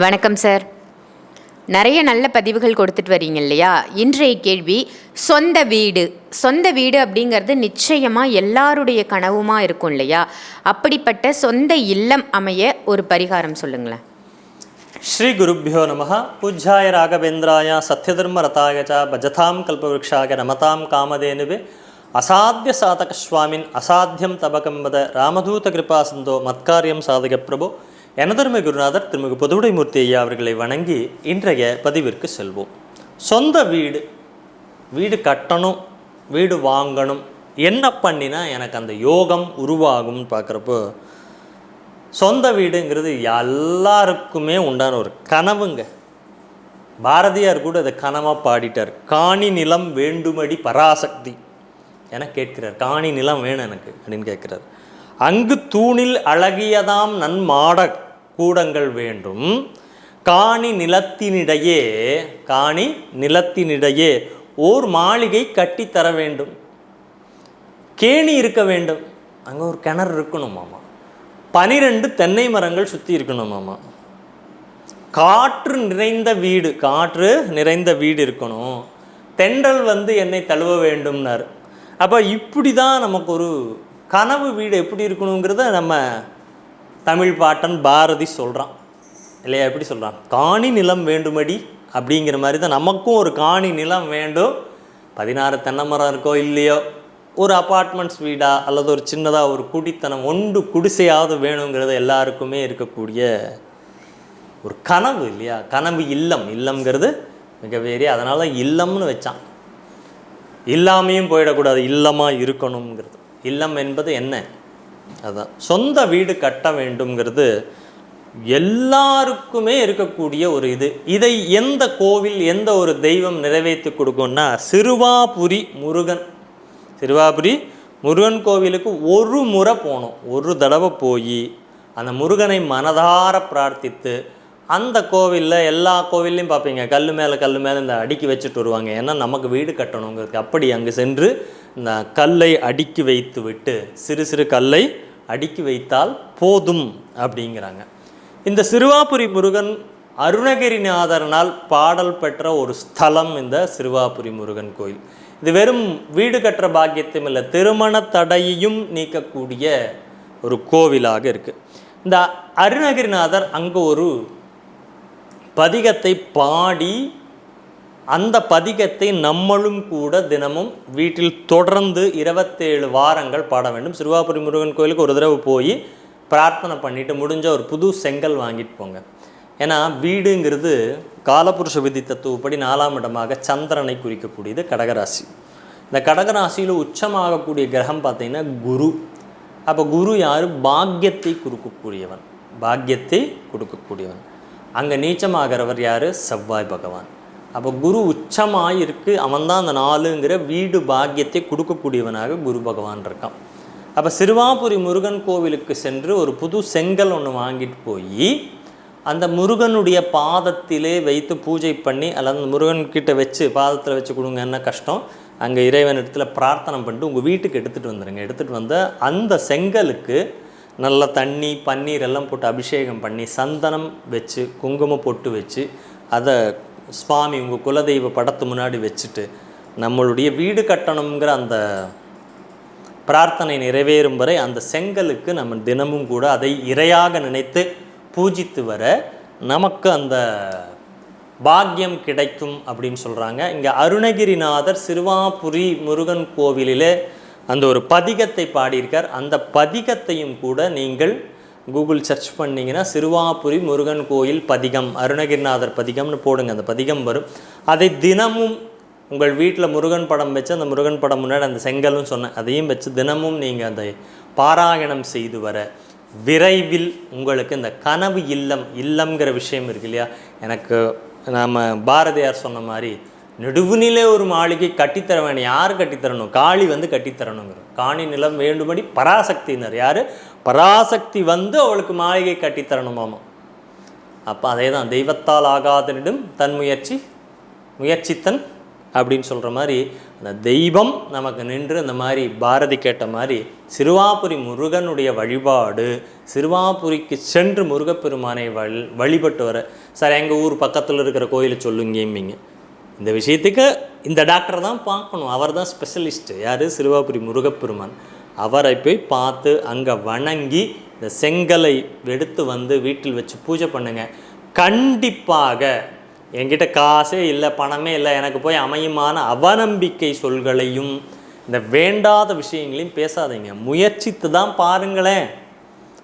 வணக்கம் சார் நிறைய நல்ல பதிவுகள் கொடுத்துட்டு வரீங்க இல்லையா? இன்றைய கேள்வி சொந்த வீடு. சொந்த வீடு அப்படிங்கிறது நிச்சயமாக எல்லாருடைய கனவுமா இருக்கும் இல்லையா? அப்படிப்பட்ட சொந்த இல்லம் அமைய ஒரு பரிகாரம் சொல்லுங்களேன். ஸ்ரீ குருப்பியோ நம புஜ்ஜாய ராகவேந்திராய சத்யதர்ம ரதாயஜா பஜதாம் கல்பவருஷாக நமதாம் காமதேனுவே. அசாத்திய சாதக சுவாமின் அசாத்தியம் தபகம் ராமதூத கிருபாசந்தோ மத்காரியம் சாதக பிரபு. எனதர்மை குருநாதர் திருமிகு புதுவுடைமூர்த்தி ஐயா அவர்களை வணங்கி இன்றைய பதிவிற்கு செல்வோம். சொந்த வீடு வீடு கட்டணும் வீடு வாங்கணும் என்ன பண்ணினா எனக்கு அந்த யோகம் உருவாகும்னு பார்க்குறப்போ சொந்த வீடுங்கிறது எல்லாருக்குமே உண்டான ஒரு கனவுங்க. பாரதியார் கூட அதை கனவாக பாடிட்டார். காணி நிலம் வேண்டுமடி பராசக்தி. என கேட்கிறார். காணி நிலம் வேணும் எனக்கு அப்படின்னு கேட்கிறார். அங்கு தூணில் அழகியதாம் நன்மாட கூடங்கள் வேண்டும். காணி நிலத்தினிடையே காணி நிலத்தினிடையே ஓர் மாளிகை கட்டித்தர வேண்டும். கேணி இருக்க வேண்டும். அங்கே ஒரு கிணறு இருக்கணும் மாமா. பனிரெண்டு தென்னை மரங்கள் சுற்றி இருக்கணும் மாமா. காற்று நிறைந்த வீடு காற்று நிறைந்த வீடு இருக்கணும். தென்றல் வந்து என்னை தழுவ வேண்டும்னார். அப்போ இப்படி தான் நமக்கு ஒரு கனவு வீடு எப்படி இருக்கணுங்கிறத நம்ம தமிழ் பாட்டன் பாரதி சொல்கிறான் இல்லையா? எப்படி சொல்கிறான் காணி நிலம் வேண்டுமடி அப்படிங்கிற மாதிரி தான் நமக்கும் ஒரு காணி நிலம் வேண்டும். பதினாறு தென்னை மரம் இருக்கோ இல்லையோ ஒரு அப்பார்ட்மெண்ட்ஸ் வீடாக அல்லது ஒரு சின்னதாக ஒரு குடித்தனம் ஒன்று குடிசையாவது வேணுங்கிறது எல்லாருக்குமே இருக்கக்கூடிய ஒரு கனவு இல்லையா? கனவு இல்லம். இல்லம்ங்கிறது மிக அதனால் அதனால இல்லம்னு வச்சான். இல்லாமையும் போயிடக்கூடாது. இல்லமாக இருக்கணுங்கிறது. இல்லம் என்பது என்ன? அதுதான் சொந்த வீடு கட்ட வேண்டும்ங்கிறது எல்லாருக்குமே இருக்கக்கூடிய ஒரு இது. இதை எந்த கோவில் எந்த ஒரு தெய்வம் நிறைவேற்றி கொடுக்கும்னா சிறுவாபுரி முருகன். சிறுவாபுரி முருகன் கோவிலுக்கு ஒரு முறை போனோம் ஒரு தடவை போய் அந்த முருகனை மனதார பிரார்த்தித்து அந்த கோவிலில் எல்லா கோவில்லையும் பார்ப்பீங்க. கல் மேலே கல் மேலே இந்த அடுக்கி வச்சுட்டு வருவாங்க. ஏன்னா நமக்கு வீடு கட்டணுங்கிறதுக்கு அப்படி அங்கே சென்று இந்த கல்லை அடுக்கி வைத்து விட்டு சிறு சிறு கல்லை அடுக்கி வைத்தால் போதும் அப்படிங்கிறாங்க. இந்த சிறுவாபுரி முருகன் அருணகிரிநாதரனால் பாடல் பெற்ற ஒரு ஸ்தலம் இந்த சிறுவாபுரி முருகன் கோயில். இது வெறும் வீடு கட்டுற பாக்கியத்தையும் இல்லை திருமண தடையையும் நீக்கக்கூடிய ஒரு கோவிலாக இருக்குது இந்த அருணகிரிநாதர் அங்கே ஒரு பதிகத்தை பாடி அந்த பதிகத்தை நம்மளும் கூட தினமும் வீட்டில் தொடர்ந்து இருபத்தேழு வாரங்கள் பாட வேண்டும். சிறுவாபுரி முருகன் கோயிலுக்கு ஒரு தடவை போய் பிரார்த்தனை பண்ணிவிட்டு முடிஞ்ச ஒரு புது செங்கல் வாங்கிட்டு போங்க. ஏன்னா வீடுங்கிறது காலபுருஷ விதி தத்துவப்படி நாலாம் இடமாக சந்திரனை குறிக்கக்கூடியது கடகராசி. இந்த கடகராசியில் உச்சமாகக்கூடிய கிரகம் பார்த்திங்கன்னா குரு. அப்போ குரு யார்? பாக்கியத்தை கொடுக்கக்கூடியவன் பாக்கியத்தை கொடுக்கக்கூடியவன். அங்கே நீச்சமாகிறவர் யார்? செவ்வாய் பகவான். அப்போ குரு உச்சமாக இருக்குது அவன் தான் அந்த நாலுங்கிற வீடு பாக்கியத்தை கொடுக்கக்கூடியவனாக குரு பகவான் இருக்கான். அப்போ சிறுவாபுரி முருகன் கோவிலுக்கு சென்று ஒரு புது செங்கல் ஒன்று வாங்கிட்டு போய் அந்த முருகனுடைய பாதத்திலே வைத்து பூஜை பண்ணி அல்லது அந்த முருகன்கிட்ட வச்சு பாதத்தில் வச்சு கொடுங்க என்ன கஷ்டம்? அங்கே இறைவன் இடத்துல பிரார்த்தனை பண்ணிட்டு உங்கள் வீட்டுக்கு எடுத்துகிட்டு வந்துடுங்க எடுத்துகிட்டு வந்த அந்த செங்கலுக்கு நல்ல தண்ணி பன்னீர் எல்லாம் போட்டு அபிஷேகம் பண்ணி சந்தனம் வச்சு குங்குமம் பொட்டு வச்சு அதை சுவாமி உங்கள் குலதெய்வ படத்து முன்னாடி வச்சுட்டு நம்மளுடைய வீடு கட்டணுங்கிற அந்த பிரார்த்தனை நிறைவேறும் வரை அந்த செங்கலுக்கு நம்ம தினமும் கூட அதை இரையாக நினைத்து பூஜித்து வர நமக்கு அந்த பாக்கியம் கிடைக்கும் அப்படின்னு சொல்கிறாங்க இங்கே அருணகிரிநாதர் சிறுவாபுரி முருகன் கோவிலிலே அந்த ஒரு பதிகத்தை பாடியிருக்கார். அந்த பதிகத்தையும் கூட நீங்கள் கூகுள் சர்ச் பண்ணிங்கன்னா சிறுவாபுரி முருகன் கோயில் பதிகம் அருணகிரிநாதர் பதிகம்னு போடுங்க. அந்த பதிகம் வரும். அதை தினமும் உங்கள் வீட்டில் முருகன் படம் வச்சு அந்த முருகன் படம் முன்னாடி அந்த செங்கல்னு சொன்னேன் அதையும் வச்சு தினமும் நீங்கள் அதை பாராயணம் செய்து வர விரைவில் உங்களுக்கு இந்த கனவு இல்லம் இல்லம்ங்கிற விஷயம் இருக்கு இல்லையா? எனக்கு நாம் பாரதியார் சொன்ன மாதிரி நெடுவுநிலை ஒரு மாளிகை கட்டித்தர வேணும் யார் கட்டித்தரணும்? காளி வந்து கட்டித்தரணுங்கிற காணி நிலம் வேண்டும்படி பராசக்தியினர். யார்? பராசக்தி வந்து அவளுக்கு மாளிகை கட்டித்தரணுமாமா. அப்போ அதே தான் தெய்வத்தால் ஆகாதனிடம் தன் முயற்சி முயற்சித்தன் அப்படின்னு சொல்கிற மாதிரி அந்த தெய்வம் நமக்கு நின்று இந்த மாதிரி பாரதி கேட்ட மாதிரி சிறுவாபுரி முருகனுடைய வழிபாடு சிறுவாபுரிக்கு சென்று முருகப்பெருமானை வழி வழிபட்டு வர சார் எங்கள் ஊர் பக்கத்தில் இருக்கிற கோயிலை சொல்லுங்கம்பிங்க இந்த விஷயத்துக்கு இந்த டாக்டர் தான் பார்க்கணும். அவர் தான் ஸ்பெஷலிஸ்ட்டு யார்? சிறுவாபுரி முருகப்பெருமான். அவரை போய் பார்த்து அங்கே வணங்கி இந்த செங்கலை எடுத்து வந்து வீட்டில் வச்சு பூஜை பண்ணுங்கள் கண்டிப்பாக என்கிட்ட காசே இல்லை பணமே இல்லை. எனக்கு போய் அமையுமான அவநம்பிக்கை சொல்களையும் இந்த வேண்டாத விஷயங்களையும் பேசாதீங்க. முயற்சித்து தான் பாருங்களேன்.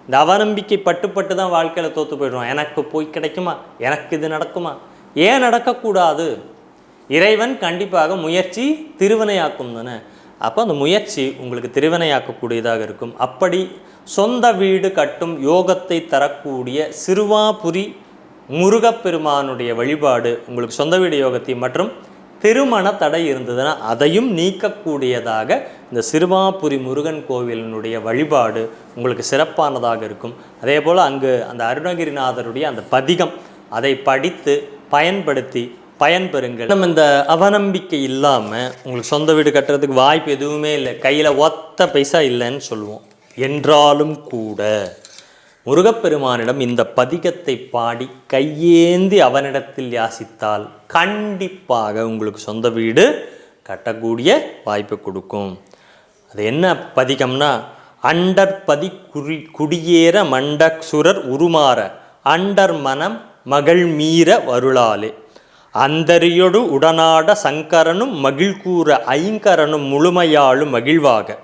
இந்த அவநம்பிக்கை பட்டுப்பட்டு தான் வாழ்க்கையில் தோற்று போயிடுவோம் எனக்கு போய் கிடைக்குமா? எனக்கு இது நடக்குமா? ஏன் நடக்கக்கூடாது? இறைவன் கண்டிப்பாக முயற்சி திருவினையாக்கும் தானே அப்போ அந்த முயற்சி உங்களுக்கு திருவினையாக்கக்கூடியதாக இருக்கும். அப்படி சொந்த வீடு கட்டும் யோகத்தை தரக்கூடிய சிறுவாபுரி முருகப்பெருமானுடைய வழிபாடு உங்களுக்கு சொந்த வீடு யோகத்தை மற்றும் திருமண தடை இருந்ததுன்னா அதையும் நீக்கக்கூடியதாக இந்த சிறுவாபுரி முருகன் கோவிலினுடைய வழிபாடு உங்களுக்கு சிறப்பானதாக இருக்கும். அதே போல் அங்கு அந்த அருணகிரிநாதருடைய அந்த பதிகம் அதை படித்து பயன்படுத்தி பயன்பெறுங்கள். நம்ம இந்த அவநம்பிக்கை இல்லாமல் உங்களுக்கு சொந்த வீடு கட்டுறதுக்கு வாய்ப்பு எதுவுமே இல்லை. கையில் ஒத்த பைசா இல்லைன்னு சொல்லுவோம். என்றாலும் கூட முருகப்பெருமானிடம் இந்த பதிகத்தை பாடி கையேந்தி அவனிடத்தில் யாசித்தால் கண்டிப்பாக உங்களுக்கு சொந்த வீடு கட்டக்கூடிய வாய்ப்பு கொடுக்கும். அது என்ன பதிகம்னா அண்டற்பதி குறி குடியேற மண்டசுரர் உருமாற அண்டர் மனம் மகள் மீற வருளாலே. அந்தரியொடு உடனாட சங்கரனும் மகிழ்கூற ஐங்கரனும் முழுமையாளும் மகிழ்வாக.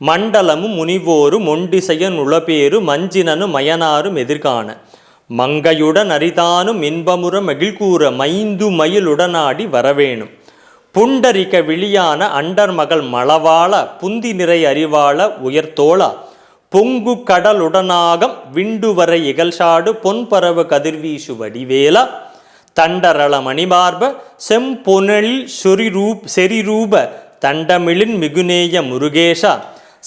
மண்டலமும் முனிவோரு மொண்டிசையன் உளபேரு மஞ்சினனும் மயனாரும் எதிர்காண மங்கையுடன் அரிதானும் இன்பமுற மகிழ்கூற மைந்து மயிலுடனாடி வரவேணும். புண்டரிக்க விழியான அண்டர் மகள் மளவாள புந்தி நிறை அறிவாள உயர்த்தோளா. பொங்கு கடலுடனாகம் விண்டுவரை இகழ்சாடு பொன்பரவு கதிர்வீசு வடிவேலா. தண்டரள மணிமார்ப செம்பொனலில் சொரிரூப் செரிரூப தண்டமிழின் மிகுநேய முருகேஷா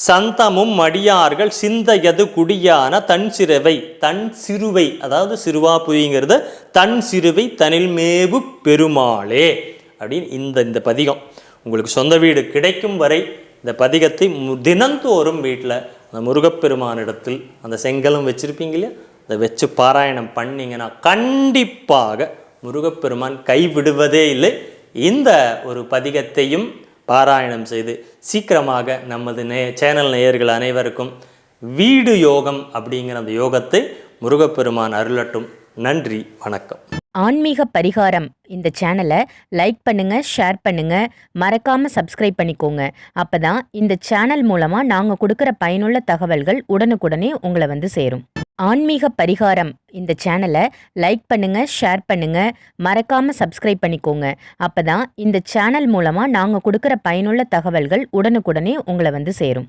சந்தமும் மடியார்கள் சிந்தையது குடியான தன் சிறுவை தன் சிறுவை அதாவது சிறுவாபுரிங்கிறத தன் சிறுவை தனில்மேவு பெருமாளே அப்படின்னு இந்த இந்த பதிகம். உங்களுக்கு சொந்த வீடு கிடைக்கும் வரை இந்த பதிகத்தை மு- தினந்தோறும் வீட்டில் அந்த முருகப்பெருமானிடத்தில் அந்த செங்கலும் வச்சுருப்பீங்க இல்லையா? அதை வச்சு பாராயணம் பண்ணிங்கன்னா கண்டிப்பாக முருகப்பெருமான் கைவிடுவதே இல்லை. இந்த ஒரு பதிகத்தையும் பாராயணம் செய்து சீக்கிரமாக நமது நே சேனல் நேயர்கள் அனைவருக்கும் வீடு யோகம் அப்படிங்கிற அந்த யோகத்தை முருகப்பெருமான் அருளட்டும். நன்றி வணக்கம். ஆன்மீக பரிகாரம். இந்த சேனலை லைக் பண்ணுங்கள் ஷேர் பண்ணுங்கள் மறக்காமல் சப்ஸ்கிரைப் பண்ணிக்கோங்க. அப்போ தான் இந்த சேனல் மூலமாக நாங்கள் கொடுக்குற பயனுள்ள தகவல்கள் உடனுக்குடனே உங்களை வந்து சேரும். ஆன்மீக பரிகாரம் இந்த சேனலை லைக் பண்ணுங்கள் ஷேர் பண்ணுங்கள் மறக்காமல் சப்ஸ்கிரைப் பண்ணிக்கோங்க. அப்போ தான் இந்த சேனல் மூலமாக நாங்கள் கொடுக்குற பயனுள்ள தகவல்கள் உடனுக்குடனே உங்களை வந்து சேரும்.